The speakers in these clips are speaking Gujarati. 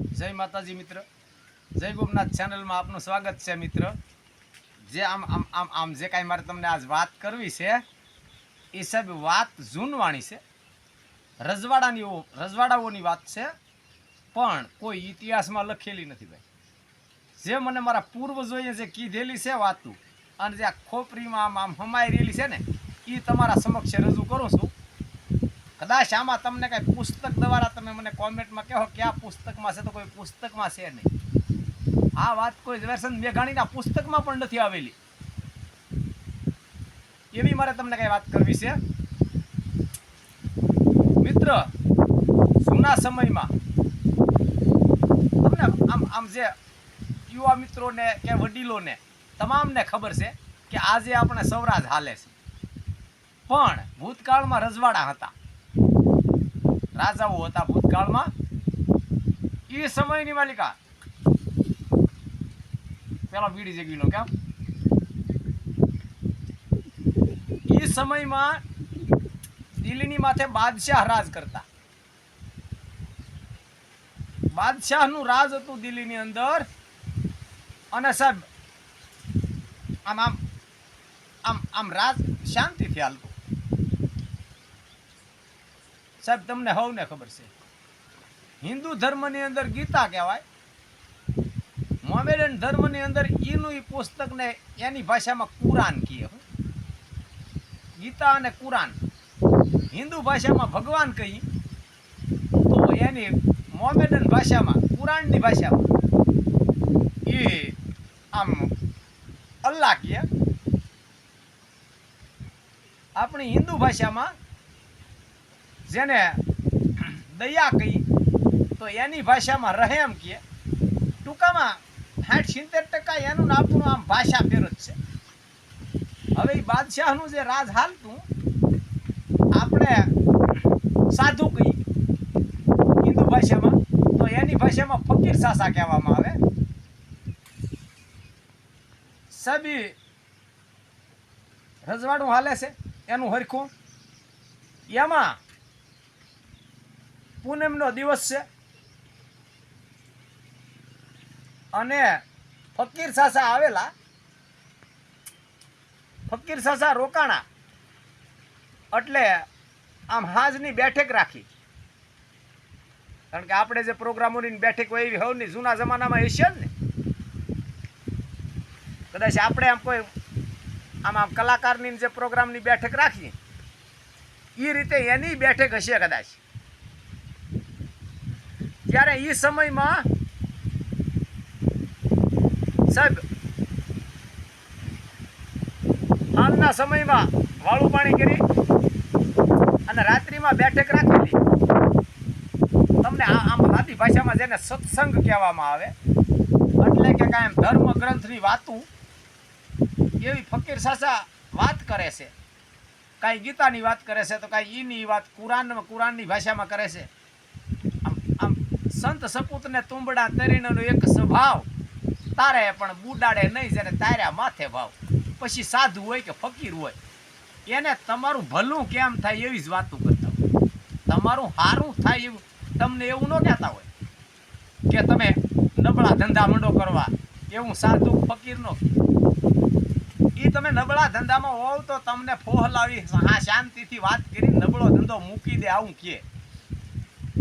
જય માતાજી મિત્ર. જય ગોપનાથ ચેનલમાં આપનું સ્વાગત છે મિત્ર. જે આમ આમ આમ આમ જે કાંઈ મારે તમને આજ વાત કરવી છે એ સાહેબ વાત જૂનવાણી છે. રજવાડાની રજવાડાઓની વાત છે, પણ કોઈ ઇતિહાસમાં લખેલી નથી ભાઈ. જે મને મારા પૂર્વજોએ જે કીધેલી છે વાતું, અને જે આ ખોપરીમાં આમ આમ હમાઈ રહેલી છે ને એ તમારા સમક્ષ રજૂ કરું છું. કદાચ આમાં તમને કઈ પુસ્તક દ્વારા તમે મને કોમેન્ટમાં કહો કે આ પુસ્તકમાં છે તો કોઈ પુસ્તકમાં છે નહીં. આ વાત કોઈ ઝવેરચંદ મેઘાણીના પુસ્તકમાં પણ નથી આવેલી. એવી મારે તમને કઈ વાત કરવી છે. મિત્ર, જૂના સમયમાં તમને આમ આમ જે યુવા મિત્રોને કે વડીલોને તમામને ખબર છે કે આજે આપણે સૌરાજ હાલે છે. પણ ભૂતકાળમાં રજવાડા હતા. રાજાઓ હતા ભૂતકાળમાં, એ સમયની માલિકા. પેલા બીડી જગી કેમ? એ સમયમાં દિલ્હીની માથે બાદશાહ રાજ કરતા. બાદશાહનું રાજ હતું દિલ્હીની અંદર. અને સાહેબ, આમ આમ આમ આમ રાજ શાંતિથી હાલતું. સાહેબ, તમને હવને ખબર છે. હિન્દુ ધર્મની અંદર ગીતા કહેવાય. મોમેડન ધર્મની અંદર એનું એ પુસ્તકને એની ભાષામાં કુરાન કહે ગીતા અને કુરાન. હિન્દુ ભાષામાં ભગવાન કહી તો એની મોમેડન ભાષામાં, કુરાનની ભાષામાં એ આમ અલ્લાહ કહે આપણી હિન્દુ ભાષામાં જેને દયા કહી, તો એની ભાષામાં રહેમ કહે. ટૂંકામાં સાઠ સિત્તેર ટકા એનું ને આમ ભાષા ફેર જ છે. હવે એ બાદશાહનું જે રાજ હાલતું, આપણે સાધુ કહી, હિન્દુ ભાષામાં, તો એની ભાષામાં ફકીર સાસા કહેવામાં આવે. સબી રજવાડું હાલે છે, એનું હરખું. એમાં પૂનમનો દિવસ છે. અને ફકીર સાસા આવેલા. ફકીર સાસા રોકાણા. એટલે આમ હાજની બેઠક રાખી. કારણ કે આપણે જે પ્રોગ્રામોની બેઠક હોય એવી હવની જૂના જમાનામાં હશે ને. કદાચ આપણે આમ કોઈ આમ આમ કલાકારની જે પ્રોગ્રામની બેઠક રાખીએ એ રીતે એની બેઠક હશે કદાચ. ત્યારે એ સમયમાં સાહેબ, હાલના સમયમાં વાળું પાણી કરી અને રાત્રિમાં બેઠક રાખેલી. તમને આમ સાદી ભાષામાં જેને સત્સંગ કહેવામાં આવે, એટલે કે કાંઈ ધર્મ ગ્રંથની વાતું, એવી ફકીર સાસા વાત કરે છે. કાંઈ ગીતાની વાત કરે છે તો કાંઈ ઈની વાત, કુરાન, કુરાનની ભાષામાં કરે છે. આમ આમ સંત સપૂતને તુંબડા તરીનેનો એક સ્વભાવ. તારે પણ બુડાડે નહીં જ્યારે તાર્યા માથે ભાવ પછી સાધુ હોય કે ફકીર હોય, એને તમારું ભલું કેમ થાય એવી જ વાતો કરતા હોય તમારું સારું થાય એવું તમને એવું ન કહેતા હોય કે તમે નબળા ધંધા મંડો કરવા એવું સાધુ ફકીર નો. એ તમે નબળા ધંધામાં હોવ તો તમને ફોહલાવી, હા, શાંતિથી વાત કરી નબળો ધંધો મૂકી દે, આવું કે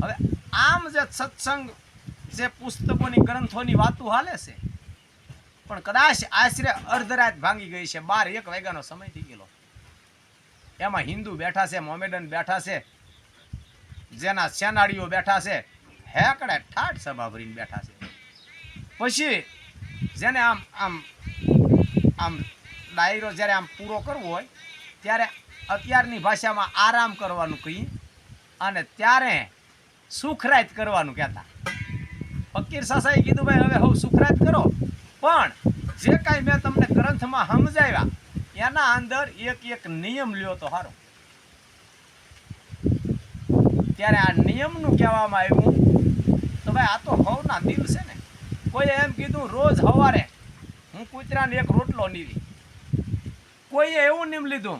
હવે આમ જે સત્સંગ જે પુસ્તકોની ગ્રંથોની વાતો હાલે છે, પણ કદાચ આશરે અર્ધરાત ભાંગી ગઈ છે, બાર એક વાગ્યાનો સમય થઈ ગયેલો. એમાં હિન્દુ બેઠા છે, મોમેડન બેઠા છે, જેના સેનાડીઓ બેઠા છે, હેકડે ઠાઠ સભા ભરીને બેઠા છે. પછી જેને આમ આમ આમ ડાયરો જ્યારે આમ પૂરો કરવો હોય, ત્યારે અત્યારની ભાષામાં આરામ કરવાનું કહી અને ત્યારે સુખરાત કરવાનું કહેતા. ફકીર સાસાએ કીધું, ભાઈ, હવે હું સુખરાત કરો. પણ જે કાંઈ મેં તમને ગ્રંથમાં સમજાવ્યા, એના અંદર એક એક નિયમ લ્યો તો સારો ત્યારે આ નિયમનું કહેવામાં આવ્યું, તો ભાઈ, આ તો હવના દિલ છે ને. કોઈએ એમ કીધું, રોજ સવારે હું કૂતરાને એક રોટલો નીરી કોઈએ એવું નિયમ લીધું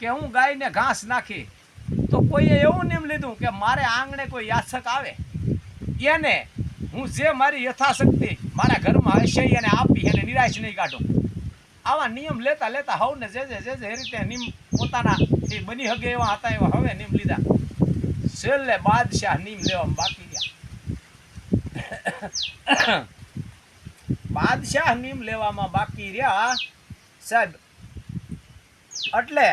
કે હું ગાયને ઘાસ નાખી, તો કોઈએ એવું નિયમ લીધું કે મારે આંગણે કોઈ યાચક આવે? એને હું જે મારી યથાશક્તિ મારા ઘરમાં હશે એને આપી, એને નિરાશ નહીં કાઢું. આવા નિયમ લેતા લેતા હવને જે જે જે જે રીતે નિયમ પોતાના એ બની શકે એવા હતા એવા હવે નિયમ લીધા. છેલ્લે બાદશાહ નિયમ લેવામાં બાકી રહ્યા બાદશાહ નિયમ લેવામાં બાકી રહ્યા. સાહેબ, એટલે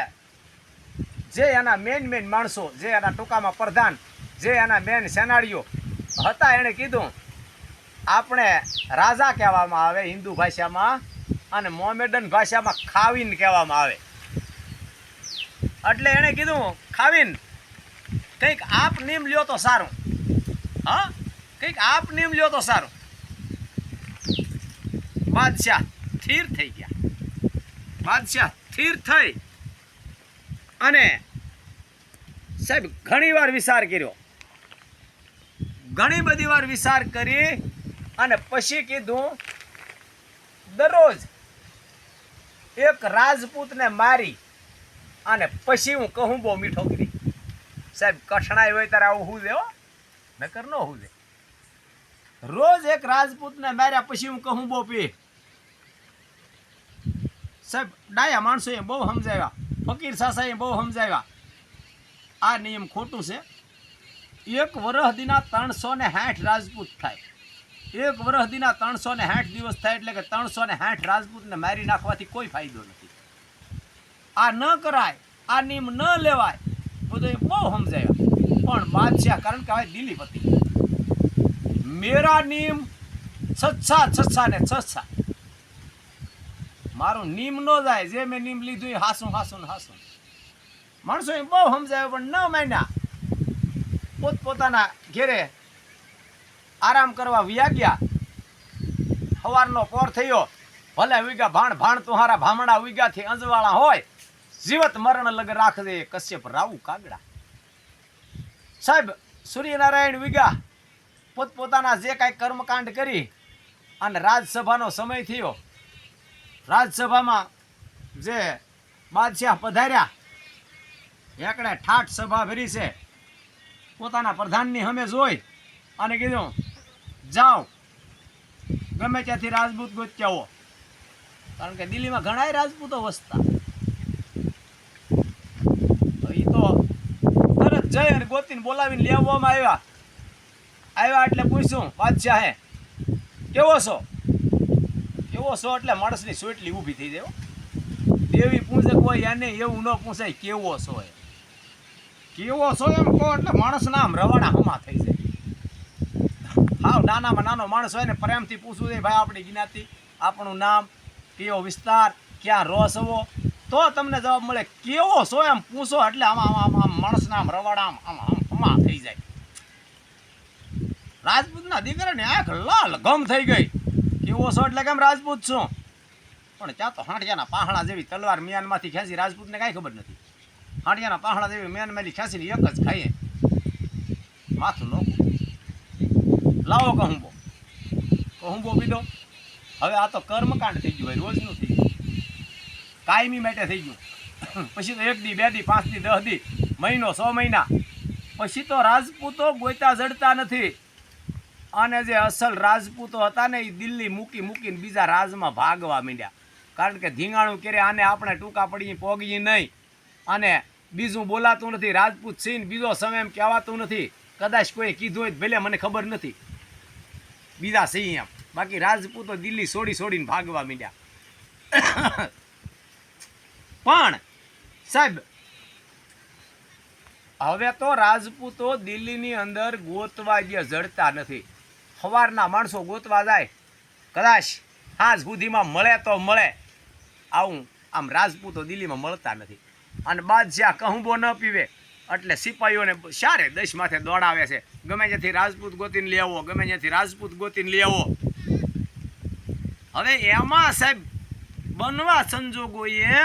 જે એના મેન મેન માણસો, જે એના ટૂંકામાં પ્રધાન, જે એના મેન સેનાડીઓ હતા એણે કીધું, આપણે રાજા કહેવામાં આવે, હિન્દુ ભાષામાં અને મોમેડન ભાષામાં ખાવીન કહેવામાં આવે. એટલે એણે કીધું, ખાવીન, કંઈક આપ નિયમ લ્યો તો સારું. હા? કંઈક આપ નિયમ લ્યો તો સારું. બાદશાહ સ્થિર થઈ ગયા. બાદશાહ સ્થિર થઈ. અને સાહેબ, ઘણી વાર વિચાર કર્યો. ઘણી બધી વાર વિચાર કરી અને પછી કીધું, દરરોજ એક રાજપૂતને મારી અને પછી હું કહું બહુ મીઠો કરી. સાહેબ, કઠણાઈ હોય ત્યારે આવું હું દેવો નકર ન હું દે રોજ એક રાજપૂતને માર્યા, પછી હું કહું બહુ પી. સાહેબ, ડાયા માણસોએ બહુ સમજાવ્યા. ફકીર સાસાએ બહુ સમજાવ્યા. આ નિયમ ખોટું છે. એક વરહદીના દીના ત્રણસો ને સાઠ રાજપૂત થાય. એક વર્ષ દીના ત્રણસો ને સાઠ દિવસ થાય એટલે કે ત્રણસો ને સાઠ રાજપૂતને મારી નાખવાથી કોઈ ફાયદો નથી. આ ન કરાય, આ નિયમ ન લેવાય, બધું એ બહુ સમજાવ્યા. પણ બાદશાહ, કારણ કે હવે દિલ્હી પતી મેરા નિયમ છચ્છા છચ્છા ને છચ્છા. મારું નીમ ન જાય, જે મેં નીમ લીધું એ હાસું હાસું હાસું. માણસો એ બહુ સમજાયો પણ ન માન્યા. પોતપોતાના ઘેરે આરામ કરવા વ્યા ગયા. સવારનો પોર થયો. ભલે ઉગ્યા ભાણ ભાણ તુહારા ભામણા ઉગ્યાથી અંજવાળા હોય, જીવત મરણ લગ રાખજે કશ્યપ રાવું કાગડા. સાહેબ, સૂર્યનારાયણ વિગા પોતપોતાના જે કાંઈ કર્મકાંડ કરી અને રાજસભાનો સમય થયો રાજસભામાં જે બાદશાહ પધાર્યા એકડે ઠાઠ સભા ભરી છે. પોતાના પ્રધાનની સામે જોઈ અને કીધું, જાઓ, ગમે ત્યાંથી રાજપૂત ગોત્યા આવો કારણ કે દિલ્હીમાં ઘણાય રાજપૂતો વસતા. એ તો તરત જઈ અને ગોતીને બોલાવીને લેવામાં આવ્યા. આવ્યા એટલે પૂછ્યું, બાદશાહે, કેવો છો? કેવો છો એટલે માણસની સોટલી ઊભી થઈ જાય દેવી પૂછે કોઈ એને એવું ન પૂછાય કેવો છો એ. કેવો છો એમ કહો એટલે માણસના આમ રવાડા હમા થઈ જાય. હાવ નાનામાં નાનો માણસ હોય ને પ્રેમથી પૂછવું જોઈએ ભાઈ, આપણી જ્ઞાતિ, આપણું નામ કયો વિસ્તાર, ક્યાં રસ હોવો? તો તમને જવાબ મળે, કેવો છો એમ પૂછો એટલે આમાં આમાં, આમ માણસના આમ રવાડા આમ આમ આમ હમા થઈ જાય. રાજપૂતના દીકરાને આંખ લાલ, ગમ થઈ ગઈ. કેવો છો એટલે કેમ રાજપૂત છું? પણ ત્યાં તો હાંડિયાના પાહણા જેવી તલવાર મિયાનમાંથી ખેંચી રાજપૂતને કાંઈ ખબર નથી. હાંડિયાના પાહણા જેવી મિયાનમાંથી ખેંચીને એક જ ખાઈએ. માથું નોખું લાવો કહુંબો કહુંબો પીધો. હવે આ તો કર્મકાંડ થઈ ગયું ભાઈ રોજનું થઈ ગયું. કાયમી માટે થઈ ગયું. પછી તો એક દી, બે દી, પાંચ દી દસ દી, મહિનો, સો મહિના. પછી તો રાજપૂતો ગોતા જડતા નથી. અને જે અસલ રાજપૂતો હતા ને એ દિલ્હી મૂકી મૂકીને બીજા રાજમાં ભાગવા માંડ્યા. કારણ કે ધીંગાણું કરે આને આપણે ટૂંકા પડીએ પોગીએ નહીં. અને બીજું બોલાતું નથી, રાજપૂત સિંહ બીજો સમય એમ કહેવાતું નથી. કદાચ કોઈ કીધું હોય ભલે, મને ખબર નથી. બીજા સિંહ એમ. બાકી રાજપૂતો દિલ્હી છોડી છોડીને ભાગવા માંડ્યા. પણ, સાહેબ, હવે તો રાજપૂતો દિલ્હીની અંદર ગોતવા જે જડતા નથી. સવારના માણસો ગોતવા જાય. કદાચ હાજ સુધીમાં મળે તો મળે. આવું આમ રાજપૂતો દિલ્હીમાં મળતા નથી. અને બાદશાહ કહુંબો ન પીવે, એટલે સિપાહીઓને સારે દસ માથે દોડાવે છે. ગમે ત્યાંથી રાજપૂત ગોતીને લઈ આવો, ગમે ત્યાંથી રાજપૂત ગોતીને લઈ આવો. હવે એમાં સાહેબ, બનવા સંજોગોએ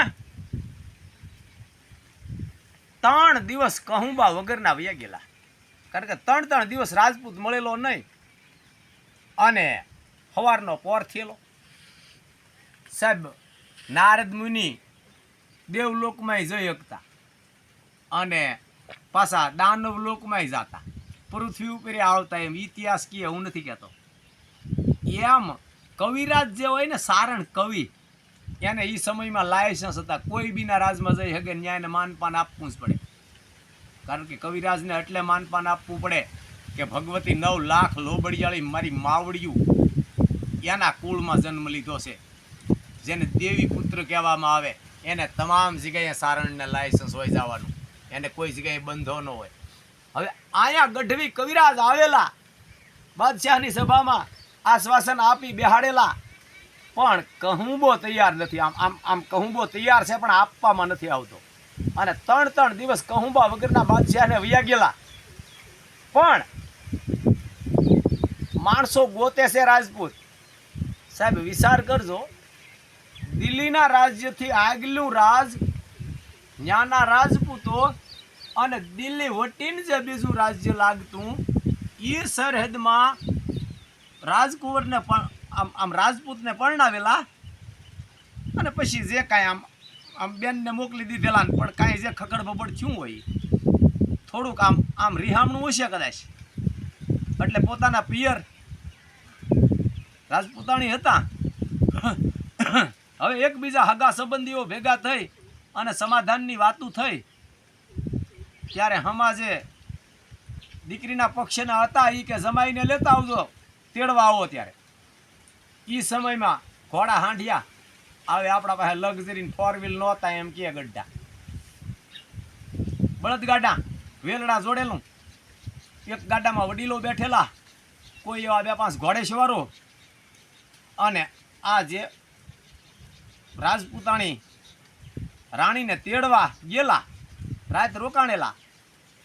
ત્રણ દિવસ કહુંબા વગરના વ્યા ગયેલા. કારણ કે ત્રણ ત્રણ દિવસ રાજપૂત મળેલો નહીં. અને સવારનો પોર થયેલો. સાહેબ, નારદ મુનિ દેવલોકમાંય જઈ શકતા અને પાછા દાનવ લોકમાંય જતા. પૃથ્વી ઉપર આવતા એમ ઇતિહાસ કહે, હું નથી કહેતો. એમ કવિરાજ જે હોય ને સારણ કવિ, એને એ સમયમાં લાયસન્સ હતા. કોઈ બીના રાજમાં જઈ શકે ન્યાયને માનપાન આપવું જ પડે. કારણ કે કવિરાજને એટલે માનપાન આપવું પડે. કે ભગવતી નવ લાખ લોબડિયાળી મારી માવડિયું એના કુળમાં જન્મ લીધો છે. જેને દેવી પુત્ર કહેવામાં આવે, એને તમામ જગ્યાએ સારણને લાયસન્સ હોય જવાનું. એને કોઈ જગ્યાએ બંધો ન હોય. હવે આયા ગઢવી કવિરાજ આવેલા, બાદશાહની સભામાં આશ્વાસન આપી બેહાડેલા. પણ કહુંબો તૈયાર નથી. આમ આમ આમ કહુંબો તૈયાર છે, પણ આપવામાં નથી આવતો. અને ત્રણ ત્રણ દિવસ કહુંબા વગરના બાદશાહને વયા ગયેલા. પણ માણસો ગોતે છે રાજપૂત. સાહેબ, વિચાર કરજો. દિલ્હીના રાજ્યથી આગલું રાજ ન્યાના રાજપૂતો અને દિલ્હી વટીને જે બીજું રાજ્ય લાગતું એ સરહદમાં રાજકુંવરને પણ, આમ આમ રાજપૂતને પરણાવેલા અને પછી જે કાંઈ આમ આમ બેનને મોકલી દીધેલા પણ કાંઈ જે ખકડ બબડ થયું હોય, થોડુંક આમ આમ રિહામણું હશે કદાચ. એટલે પોતાના પિયર રાજપૂતાણી હતા. હવે એકબીજા હગા સંબંધીઓ ભેગા થઈ અને સમાધાનની વાતું થઈ. ત્યારે સમાજે દીકરીના પક્ષના હતા એ કે જમાઈને લેતા આવજો, તેડવા આવો ત્યારે. એ સમયમાં ઘોડા હાંડિયા આવે આપણા પાસે લક્ઝરી ફોર વ્હીલ નહોતા એમ કે ગड्ढા બળદગાડા, વેલડા જોડેલું. એક ગાડામાં વડીલો બેઠેલા. કોઈ એવા બે પાંચ ઘોડે સવારો અને આ જે રાજપૂતાણી રાણીને તેડવા ગયેલા, રાત રોકાણેલા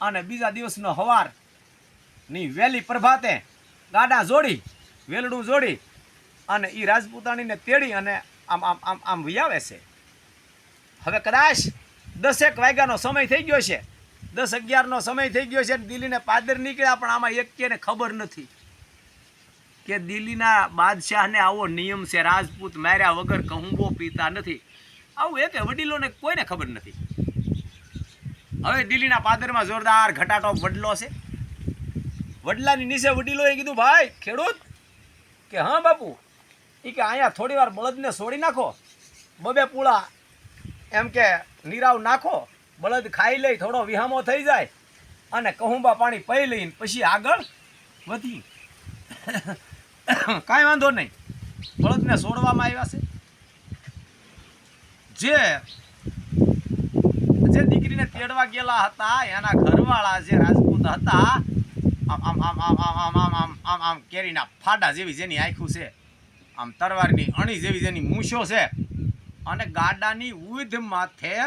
અને બીજા દિવસનો હવારની વહેલી પ્રભાતે ગાડા જોડી, વેલડું જોડી અને એ રાજપૂતાણીને તેડી અને આમ આમ આમ આમ વિયાવે છે. હવે કદાચ દસેક વાગ્યાનો સમય થઈ ગયો છે. દસ અગિયારનો સમય થઈ ગયો છે દિલ્હીને પાદર નીકળ્યા પણ આમાં એક કેને ખબર નથી. કે દિલ્હીના બાદશાહને આવો નિયમ છે, રાજપૂત માર્યા વગર કહુંબો પીતા નથી. આવું એક વડીલોને કોઈને ખબર નથી. હવે દિલ્હીના પાદરમાં જોરદાર ઘટાટો વડલો છે. વડલાની નીચે વડીલોએ કીધું, ભાઈ, ખેડૂત, કે હા બાપુ એ કે અહીંયા થોડી વાર બળદને છોડી નાખો, બબે પૂળા એમ કે નીરાવ નાખો, બળદ ખાઈ લઈ થોડો વિહામો થઈ જાય, અને કહુંબા પાણી પી લઈને પછી આગળ વધી કાંઈ વાંધો નહીં. બળદને છોડવામાં આવ્યા છે. જે જે દીકરીને તેડવા ગયેલા હતા, એના ઘરવાળા જે રાજપૂત હતા, આમ આમ આમ આમ આમ આમ આમ આમ આમ આમ કેરીના ફાડા જેવી જેની આંખું છે, આમ તરવારની અણી જેવી જેની મૂછો છે, અને ગાડાની ઉધ માથે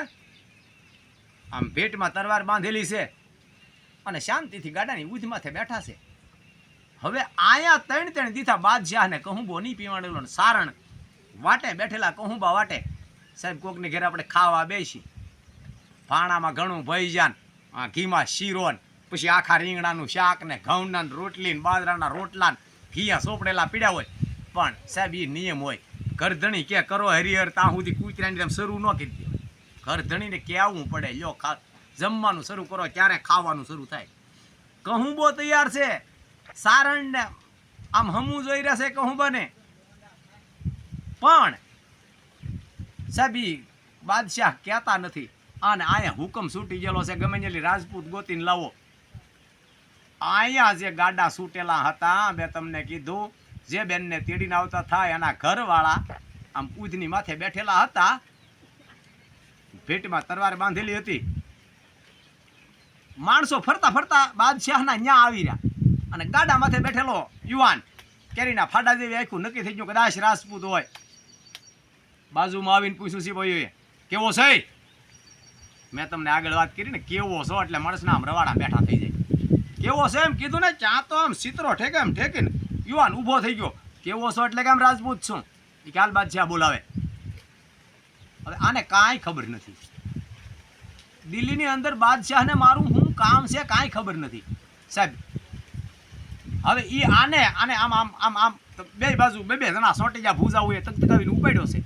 આમ ભેટમાં તરવાર બાંધેલી છે, અને શાંતિથી ગાડાની ઉધ માથે બેઠા છે. હવે આયા ત્રણ ત્રણ દીથા બાદશાહને કહુંબો નહીં પીવાડેલો ને સારણ વાટે બેઠેલા કહુંબા વાટે. સાહેબ, કોકની ઘેર આપણે ખાવા બેસી. ભાણામાં ઘણું ભઈજાન આ ઘીમાં શીરો પછી આખા રીંગણાનું શાક ને, ઘઉંના રોટલી ને, બાજરાના રોટલા ને, ઘીયા સોપડેલા પીડ્યા હોય. પણ સાહેબ એ નિયમ હોય. ઘરધણી કે કરો હરિહર ત્યાં સુધી કૂતરાની જેમ શરૂ ન કરી દે ઘરધણીને કહેવું પડે, લ્યો ખા જમવાનું શરૂ કરો ત્યારે ખાવાનું શરૂ થાય? કહુંબો તૈયાર છે. સારણને આમ હમું જોઈ રહેશે કહું બને? પણ સભી બાદશાહ કહેતા નથી. અને અહીંયા હુકમ છૂટી ગયેલો છે. ગમે તેટલી રાજપૂત ગોતીને લાવો. અહીંયા જે ગાડા છૂટેલા હતા, મેં તમને કીધું, જે બેનને તેડીને આવતા થાય એના ઘરવાળા આમ ઉધની માથે બેઠેલા હતા, ભેટમાં તરવાર બાંધેલી હતી. માણસો ફરતા ફરતા બાદશાહના ન્યા આવી રહ્યા. અને ગાડા માથે બેઠેલો યુવાન કેરીના ફાડા જેવી આખું નક્કી થઈ ગયું, કદાચ રાજપૂત હોય. બાજુમાં આવીને પૂછ્યું છે ભાઈ કેવો છે? મેં તમને આગળ વાત કરી ને, કેવો છો? એટલે માણસના આમ રવાડા બેઠા થઈ જાય. કેવો છે? એમ કીધું ને, ચા તો આમ સિતરો ઠેકે એમ ઠેકીને યુવાન ઊભો થઈ ગયો. કેવો છો? એટલે કે આમ રાજપૂત છું. એ કાલ બાદશાહ બોલાવે. હવે આને કાંઈ ખબર નથી. દિલ્હીની અંદર બાદશાહને મારું શું કામ છે કાંઈ ખબર નથી. સાહેબ હવે એ આને આને આમ આમ આમ આમ બે બાજુ, બે બે જણા સોટીજા ભૂજા હોય તકતકાવીને ઉપાડ્યો છે.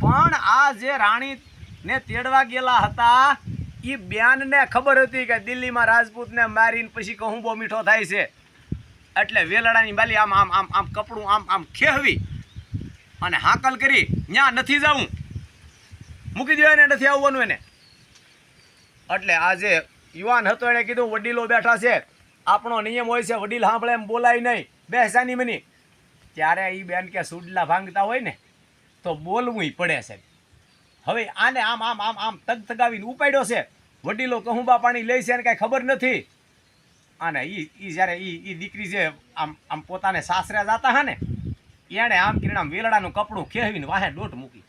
પણ આ જે રાણી ને તેડવા ગયેલા હતા એ બ્યાનને ખબર હતી કે દિલ્હીમાં રાજપૂતને મારીને પછી કહુંબો મીઠો થાય છે. એટલે વેલડાની બાલી આમ આમ આમ આમ કપડું આમ આમ ખેહવી અને હાકલ કરી, ન્યા નથી જવું. મૂકી દો એને, નથી આવવાનું એને. એટલે આજે યુવાન હતો એણે કીધું, વડીલો બેઠા છે. આપણો નિયમ હોય છે, વડીલ સાંભળે એમ બોલાય નહીં. બેસાની મની, ત્યારે એ બેન કે સુડલા ભાંગતા હોય ને, તો બોલવું પડે છે. હવે આને આમ આમ આમ આમ તગ તગાવીને ઉપાડ્યો છે. વડીલો કહુંબા પાણી લે છે એને કાંઈ ખબર નથી. અને એ એ જ્યારે એ એ દીકરી જે આમ આમ પોતાને સાસરે જાતા હા ને, એણે આમ કિરણામ વેલડાનું કપડું ખેવીને વાહે દોટ મૂકી.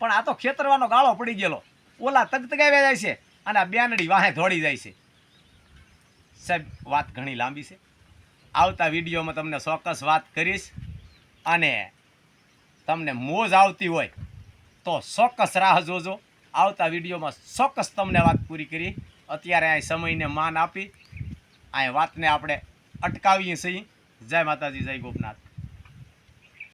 પણ આ તો ખેતરવાનો ગાળો પડી ગયેલો. ઓલા તગતગાવ્યા જાય છે અને આ બેનડી વાહે ધોળી જાય છે. સાહેબ, વાત ઘણી લાંબી છે. આવતા વિડીયોમાં તમને ચોક્કસ વાત કરીશ અને તમને મોજ આવતી હોય તો ચોક્કસ રાહ જોજો. આવતા વિડીયોમાં ચોક્કસ તમને વાત પૂરી કરી. અત્યારે અહીં સમયને માન આપી. અહીં વાતને આપણે અટકાવીએ છીએ. જય માતાજી, જય ગોપનાથ.